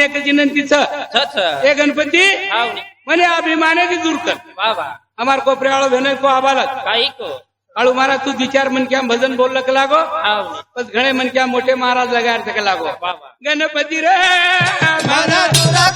माझी एकच विनंतीच हे गणपती म्हणे अभिमानाची दूर कर. अमार हमार कोपऱ्यावाळो भेन को आबाला. काही को. काळू महाराज तू विचार म्हणक्या भजन बोलल का लागो? बस घणे मन मोठे महाराज लगार लागो? गणपती रे महाराज.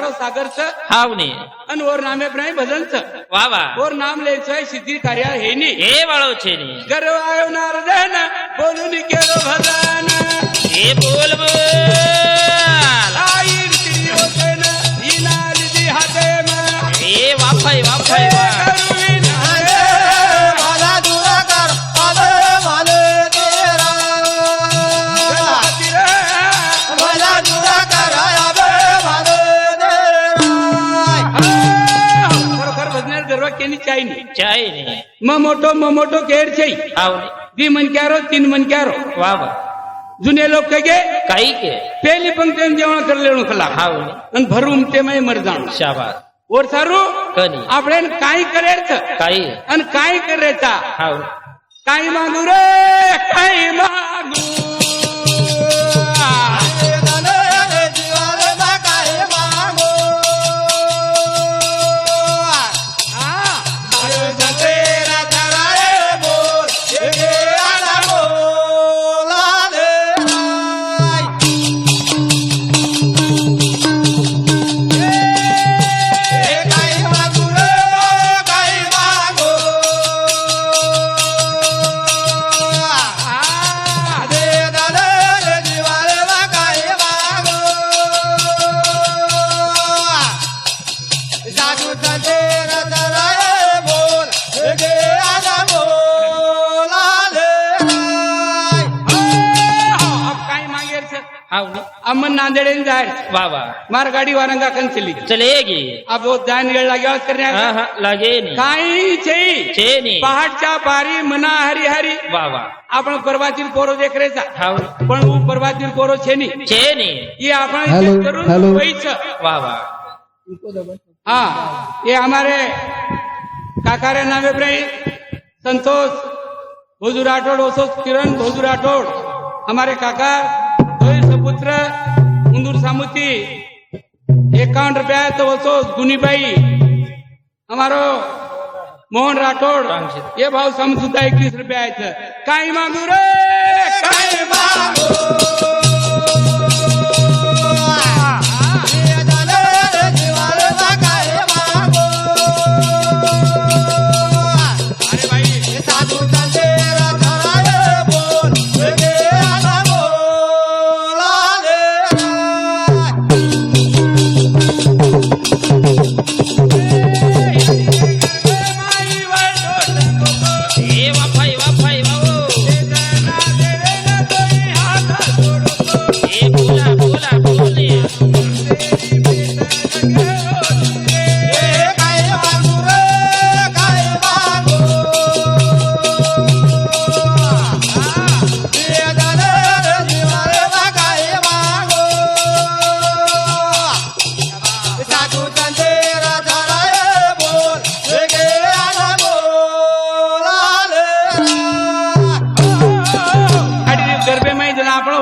विचारो सागरचं आवनी आणि ओर नामे नाही भजनचं. वावा ओर नाम लिहायचंय सिद्धी कार्य हे नी ए वाळो छे नी गर्व आयो नारदन बोलून केलो भजन. ए बोल बोल. आई तिरी होते ना इनारदी हाते म. ए वाफाई वाफाई वा. भजनार गर्व केली चाय नी चाय नी म मोठो म मोठो केर छई आवनी दी मन क्यारो तीन मन क्यारो वावा जुने लोक कगे काही के પેલી પંક્તિ જેવણ કરી લેણું ખલા आवनी અને ભરું તે મય મર જાણ शाबास ઓર સારું કની આપણે એને કાંઈ કરે છે काही અને કાંઈ કરે તા आवनी કાંઈ માંગુ अमन नांदेड़े जाए वाह मार गाड़ी वारन का कन चली चलेगी अब वो जान गए लगे और करने हाँ, हाँ, लगे नहीं काई छे छे नहीं पहाड़ चा पारी मना हरी हरी वाह वाह आपण पर्वतील पोरो देख रहे सा हाँ पण वो पर्वतील पोरो छे नहीं छे नहीं ये आपण जरूर ये हमारे काका रे नामे संतोष भोजू राठौड़ ओसोस किरण भोजू राठौड़ हमारे काका पुत्र सपुत्र उंदूर सामुती एकावन्न रुपया तो ओसोस गुनीबाई हमारो मोहन राठोड ये भाव समजुता एकवीस रुपया आहेत. काही मागू रे? काही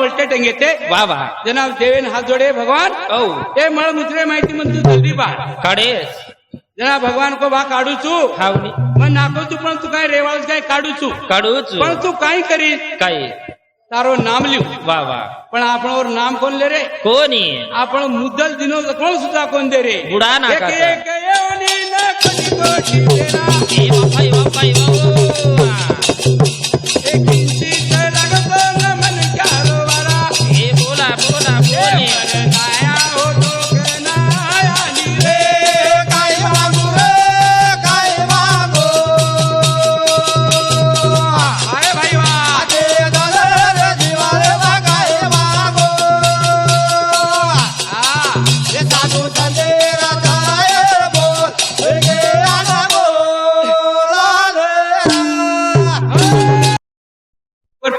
ಅಷ್ಟೇ ವಾ ವಾ ಜನಾವ್ ದೇವೇನ ಹಾತ್ ಜೋಡೆ ಭಗವಾನ್ એ મારા મિત્રે માહિતી મંતુ જલ્દી બા. કાઢે જરા ભગવાન કો બા કાઢું છું. હાવની નાખું છું પણ તું કઈ રેવાળ કઈ કાઢું છું. કાઢું છું. પણ તું કઈ કરી કઈ. તારો નામ લ્યું. વાહ વાહ. પણ આપણો નામ કોણ લે રે? કોની? આપણો મુદ્દલ દિનો કોણ સુતા કોણ દે રે? બુડા ના કાકા. એક એક ના કોની કોટી તેરા. એ બાપાઈ બાપાઈ વાહ. એક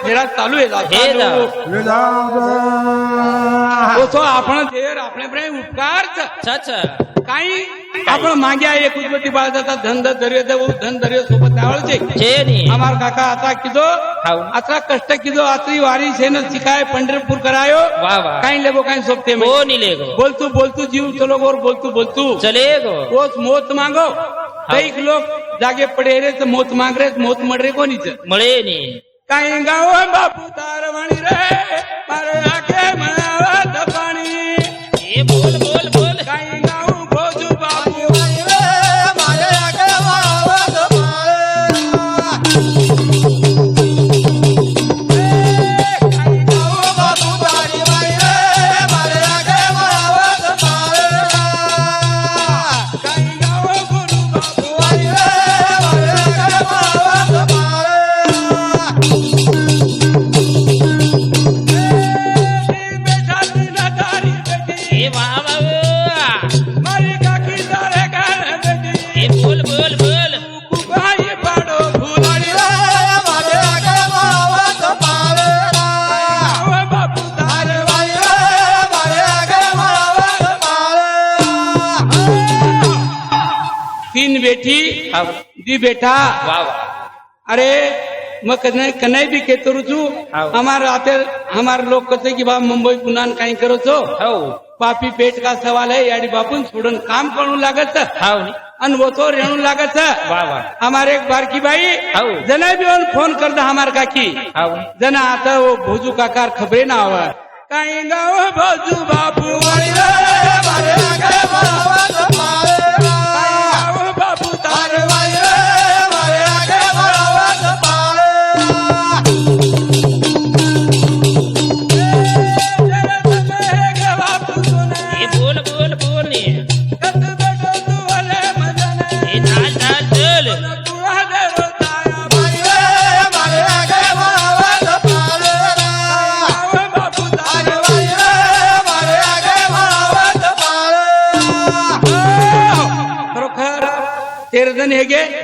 ફેરા ચાલુ એ હે દા. તો તો આપણો દેર આપણે પ્રેમ ઉપકાર છે છ છ કાઈ આપણે માંગ્યા એક ઉદબત્તી બાળતા હતા ધન ધન ધર્યો છે બહુ ધન ધર્યો સોબત આવડ છે છે ની અમાર કાકા આતા કીધો હાઉ. આટલા કષ્ટ કીધો આટલી વારી છે ને શીખાય પંઢરપુર કરાયો વાહ વાહ કાઈ લેવો કાઈ સોપતે મેં કોની લેગો બોલતું બોલતું જીવ ચલો ગોર બોલતું બોલતું ચલેગો ઓસ મોત માંગો કઈક લોક જાગે પડે રે તો મોત માંગ રે તો મોત મળ રે કોની છે મળે ની કાઈ ગાવો બાપુ તાર વાણી રે? મારે આખે મણાવા बेटी दी बेटा अरे मैं कने भी के करू छू हमार आते हमार लोग कहते की बाप मुंबई पुन्हा काही करो हो? छो पापी पेट का सवाल है यारी बापून छोड़न काम करू लागत. अन वो तो रेणु लागत. हमारे एक भाई हाऊ जना भी फोन करता हमार काकी. जना आता वो भोजू काकार खबरे ना हुआ कहीं गाव हो भोजू बापू.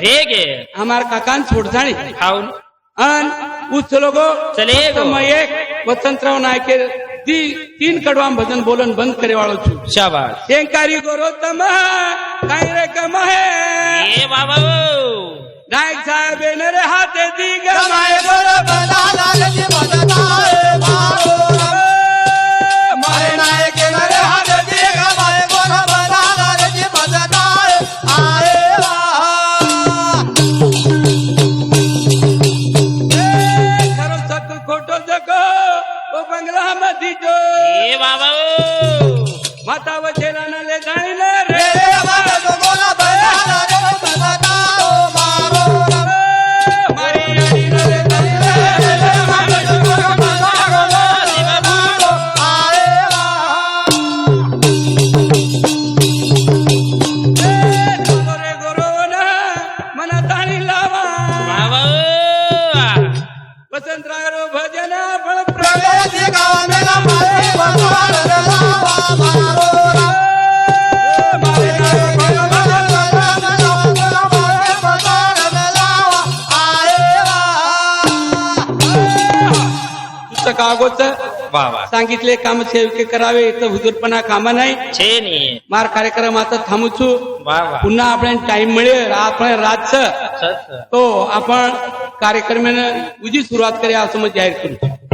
রেগে আমার কাকান ছুট জানি খাউন अन उचलो गो चले गो मैं एक वसंतराव नायकेर ती तीन कडवाम भजन बोलन बंद करे वाळो छु। शाबाश। शेंकारी गोरो तम काय रे कम है। बाबा नायक साहेब ने रे हाथे गोरो लाल માતા का अगोच सांगितले काम सेवके करावे तर हुजूरपणा काम नाही. मार कार्यक्रम आता थांबूचू पुन्हा आपल्याला टाइम मिळेल आपण रातचं. तो आपण कार्यक्रमानं उजी सुरुवात करूया असं मग जाहीर करू.